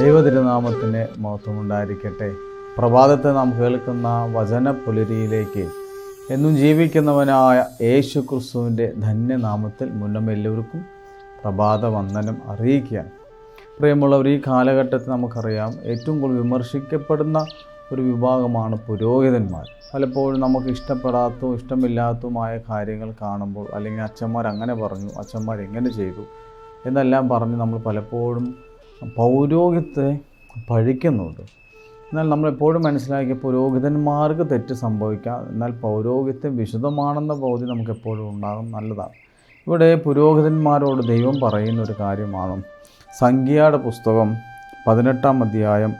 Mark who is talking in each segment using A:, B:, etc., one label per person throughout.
A: ദൈവതിരുനാമത്തിന് മഹത്വമുണ്ടായിരിക്കട്ടെ പ്രഭാതത്തെ നാം കേൾക്കുന്ന വചന പുലരിയിലേക്ക് എന്നും ജീവിക്കുന്നവനായ യേശു ക്രിസ്തുവിൻ്റെ ധന്യനാമത്തിൽ മുന്നം എല്ലാവർക്കും പ്രഭാത വന്ദനം അറിയിക്കുക പ്രിയമുള്ളവർ ഈ കാലഘട്ടത്തിൽ നമുക്കറിയാം ഏറ്റവും കൂടുതൽ വിമർശിക്കപ്പെടുന്ന ഒരു വിഭാഗമാണ് പുരോഹിതന്മാർ പലപ്പോഴും നമുക്ക് ഇഷ്ടപ്പെടാത്തതും ഇഷ്ടമില്ലാത്തതുമായ കാര്യങ്ങൾ കാണുമ്പോൾ അല്ലെങ്കിൽ അച്ഛന്മാർ അങ്ങനെ പറഞ്ഞു അച്ഛന്മാർ എങ്ങനെ ചെയ്തു എന്നെല്ലാം പറഞ്ഞ് നമ്മൾ പലപ്പോഴും പൗരോഹിത്യത്തെ പഴിക്കുന്നുണ്ട് എന്നാൽ നമ്മളെപ്പോഴും മനസ്സിലാക്കിയ പുരോഹിതന്മാർക്ക് തെറ്റ് സംഭവിക്കാം എന്നാൽ പൗരോഹിത്യം വിശുദ്ധമാണെന്ന ബോധ്യം നമുക്ക് എപ്പോഴും ഉണ്ടാകും നല്ലതാണ് ഇവിടെ പുരോഹിതന്മാരോട് ദൈവം പറയുന്ന ഒരു കാര്യമാണ് സംഖ്യയുടെ പുസ്തകം പതിനെട്ടാം അധ്യായം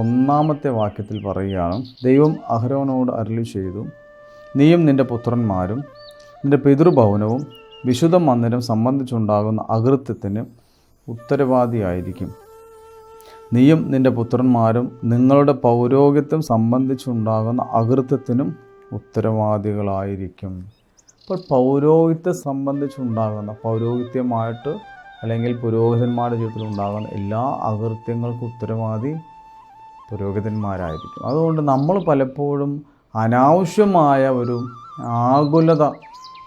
A: ഒന്നാമത്തെ വാക്യത്തിൽ പറയുകയാണ് ദൈവം അഹരോനോട് അരളി ചെയ്തു നീയും നിൻ്റെ പുത്രന്മാരും നിൻ്റെ പിതൃഭവനവും വിശുദ്ധ മന്ദിരം സംബന്ധിച്ചുണ്ടാകുന്ന അകൃത്യത്തിന് ഉത്തരവാദിയായിരിക്കും നീയും നിന്റെ പുത്രന്മാരും നിങ്ങളുടെ പൗരോഹിത്യം സംബന്ധിച്ചുണ്ടാകുന്ന അകൃത്യത്തിനും ഉത്തരവാദികളായിരിക്കും അപ്പോൾ പൗരോഹിത്യം സംബന്ധിച്ചുണ്ടാകുന്ന പൗരോഹിത്യമായിട്ട് അല്ലെങ്കിൽ പുരോഹിതന്മാരുടെ ജീവിതത്തിൽ ഉണ്ടാകുന്ന എല്ലാ അകൃത്യങ്ങൾക്കും ഉത്തരവാദി പുരോഹിതന്മാരായിരിക്കും അതുകൊണ്ട് നമ്മൾ പലപ്പോഴും അനാവശ്യമായ ഒരു ആകുലത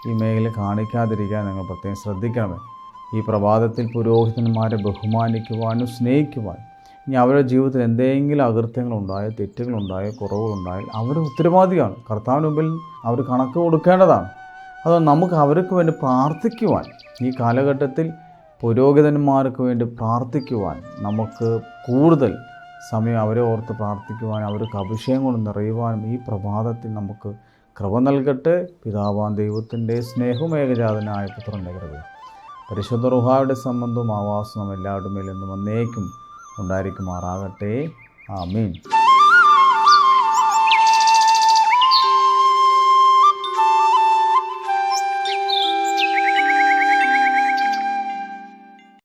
A: ഈ മേഖലയിൽ കാണിക്കാതിരിക്കാൻ നിങ്ങൾ പ്രത്യേകം ശ്രദ്ധിക്കണമേ ഈ പ്രഭാതത്തിൽ പുരോഹിതന്മാരെ ബഹുമാനിക്കുവാനും സ്നേഹിക്കുവാനും ഇനി അവരുടെ ജീവിതത്തിൽ എന്തെങ്കിലും അകൃത്യങ്ങളുണ്ടായ തെറ്റുകളുണ്ടായ കുറവുകളുണ്ടായാൽ അവർ ഉത്തരവാദിയാണ് കർത്താവിന് മുമ്പിൽ അവർ കണക്ക് കൊടുക്കേണ്ടതാണ് അത് നമുക്ക് അവർക്ക് വേണ്ടി പ്രാർത്ഥിക്കുവാൻ ഈ കാലഘട്ടത്തിൽ പുരോഹിതന്മാർക്ക് വേണ്ടി പ്രാർത്ഥിക്കുവാൻ നമുക്ക് കൂടുതൽ സമയം അവരെ ഓർത്ത് പ്രാർത്ഥിക്കുവാൻ അവർക്ക് അഭിഷേകം കൊണ്ട് നിറയുവാനും ഈ പ്രഭാതത്തിൽ നമുക്ക് കൃപ നൽകട്ടെ പിതാവാൻ ദൈവത്തിൻ്റെ സ്നേഹവും ഏകജാതനായ പുത്രൻ്റെ കൃപ പരിശുദ്ധ റുഹായുടെ സംബന്ധവും ആവാസവും എല്ലാവരുടെ മേലെന്നും വന്നേക്കും ഉണ്ടായിരിക്കുമാറാകട്ടെ മീൻ